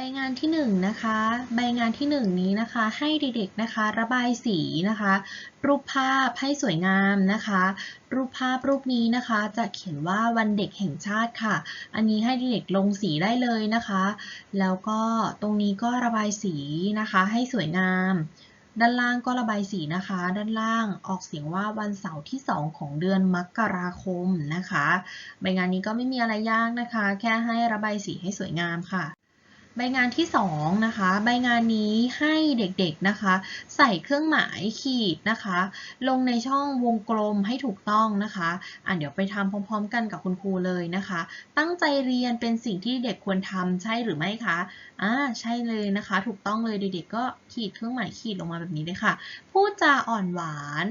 ใบงานที่หนึ่งนะคะ ใบงานที่หนึ่งนี้นะคะ ให้เด็กๆนะคะ ระบายสีนะคะ รูปภาพให้สวยงามนะคะ รูปภาพรูปนี้นะคะ จะเขียนว่าวันเด็กแห่งชาติค่ะ อันนี้ให้เด็กๆลงสีได้เลยนะคะ แล้วก็ตรงนี้ก็ระบายสีนะคะ ให้สวยงาม ด้านล่างก็ระบายสีนะคะ ด้านล่างออกเสียงว่าวันเสาร์ที่ 2 ของเดือนมกราคมนะคะ ใบงานนี้ก็ไม่มีอะไรยากนะคะ แค่ให้ระบายสีให้สวยงามค่ะ ใบงานที่ 2 นะคะ ใบงานนี้ให้เด็กๆนะคะ ใส่เครื่องหมายขีดนะคะ ลงในช่องวงกลมให้ถูกต้องนะคะอะเดี๋ยวไปทำพร้อม ๆ กันกับคุณครูเลยนะคะ ตั้งใจเรียนเป็นสิ่งที่เด็กควรทำใช่หรือไม่คะอ่าใช่เลยนะคะ ถูกต้องเลยเด็กๆก็ขีดเครื่องหมายขีดลงมาแบบนี้เลยค่ะ พูดจาอ่อนหวาน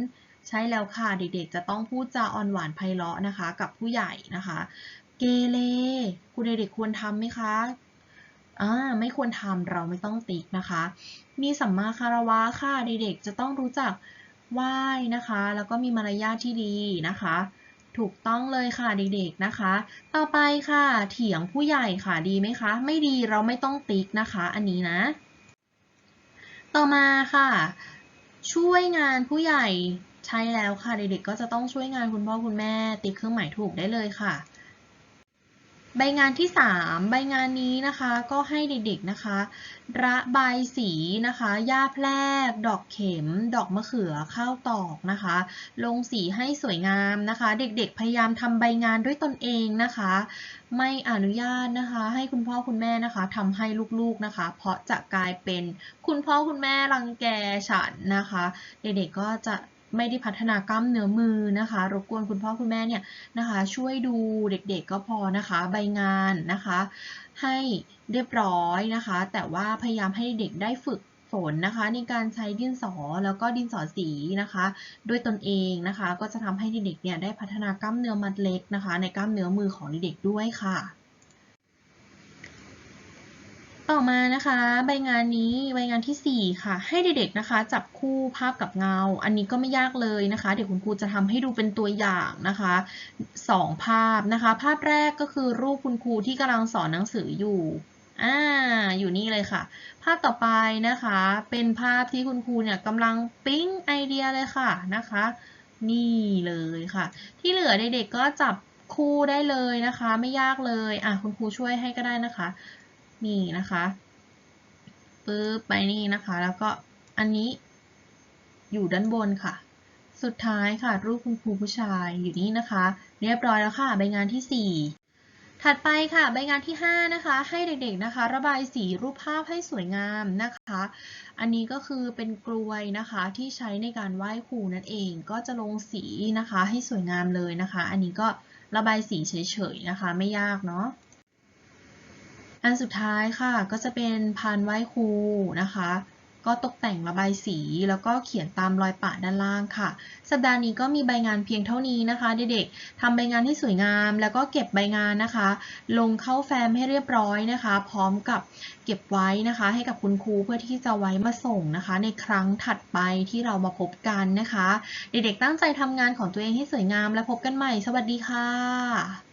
ใช่แล้วค่ะเด็กๆ จะต้องพูดจาอ่อนหวานไพเราะนะคะ กับผู้ใหญ่นะคะ เกเรคุณเด็กๆควรทำไหมคะ อ่าไม่ควรทำเราไม่ต้องติ๊กนะคะ มีสัมมาคารวะค่ะเด็กๆจะต้องรู้จักไหว้นะคะ แล้วก็มีมารยาทที่ดีนะคะ ถูกต้องเลยค่ะเด็กๆนะคะ ต่อไปค่ะ เถียงผู้ใหญ่ค่ะดีไหมคะ ไม่ดีเราไม่ต้องติ๊กนะคะ อันนี้นะ ต่อมาค่ะ ช่วยงานผู้ใหญ่ใช่แล้วค่ะเด็กๆก็จะต้องช่วยงานคุณพ่อคุณแม่ ติ๊กเครื่องหมายถูกได้เลยค่ะ ใบงานที่ 3 ใบงานนี้นะคะก็ให้เด็กๆนะคะ ระบายสีนะคะหญ้าแพรก ดอกเข็ม ดอกมะเขือข้าวตอกนะคะ ลงสีให้สวยงามนะคะ เด็กๆพยายามทำใบงานด้วยตนเองนะคะ ไม่อนุญาตนะคะ ให้คุณพ่อคุณแม่นะคะทำให้ลูกๆนะคะ เพราะจะกลายเป็นคุณพ่อคุณแม่รังแกฉันนะคะ เด็กๆก็จะ ไม่ได้พัฒนากล้ามเนื้อมือนะคะ รบกวนคุณพ่อคุณแม่เนี่ยนะคะ ช่วยดูเด็กๆก็พอนะคะ ใบงานนะคะ ให้เรียบร้อยนะคะ แต่ว่าพยายามให้เด็กได้ฝึกฝนนะคะในการใช้ดินสอแล้วก็ดินสอสีนะคะ ด้วยตนเองนะคะ ก็จะทำให้เด็กๆเนี่ยได้พัฒนากล้ามเนื้อมัดเล็กนะคะ ในกล้ามเนื้อมือของเด็กๆด้วยค่ะ ต่อมานะคะใบงานนี้ใบงานที่ 4 ค่ะ ให้เด็กๆนะคะ จับคู่ภาพกับเงา อันนี้ก็ไม่ยากเลยนะคะ เดี๋ยวคุณครูจะทำให้ดูเป็นตัวอย่างนะคะสองภาพนะคะ ภาพแรกก็คือรูปคุณครูที่กำลังสอนหนังสืออยู่อ่าอยู่นี่เลยค่ะ ภาพต่อไปนะคะ เป็นภาพที่คุณครูเนี่ยกำลังปิ๊งไอเดียเลยค่ะนะคะ นี่เลยค่ะ ที่เหลือเด็กๆก็จับคู่ได้เลยนะคะ ไม่ยากเลยอะคุณครูช่วยให้ก็ได้นะคะ นี่นะคะปึ๊บไปนี่นะคะ แล้วก็อันนี้อยู่ด้านบนค่ะ สุดท้ายค่ะ รูปคุณครูผู้ชายอยู่นี่นะคะ เรียบร้อยแล้วค่ะใบงานที่ 4 ถัดไปค่ะใบงานที่ 5 นะคะ ให้เด็กๆนะคะ ระบายสีรูปภาพให้สวยงามนะคะ อันนี้ก็คือเป็นกลวยนะคะที่ใช้ในการไหว้ครูนั่นเองก็จะลงสีนะคะให้สวยงามเลยนะคะ อันนี้ก็ระบายสีเฉยๆนะคะ ไม่ยากเนาะ อันสุดท้ายค่ะก็จะเป็นพานไหว้ครูนะคะ ก็ตกแต่งระบายสีแล้วก็เขียนตามรอยปะด้านล่างค่ะ สัปดาห์นี้ก็มีใบงานเพียงเท่านี้นะคะ เด็กๆทำใบงานให้สวยงาม แล้วก็เก็บใบงานนะคะ ลงเข้าแฟ้มให้เรียบร้อยนะคะ พร้อมกับเก็บไว้นะคะ ให้กับคุณครูเพื่อที่จะไว้มาส่งนะคะ ในครั้งถัดไปที่เรามาพบกันนะคะ เด็กๆตั้งใจทำงานของตัวเองให้สวยงาม และพบกันใหม่ สวัสดีค่ะ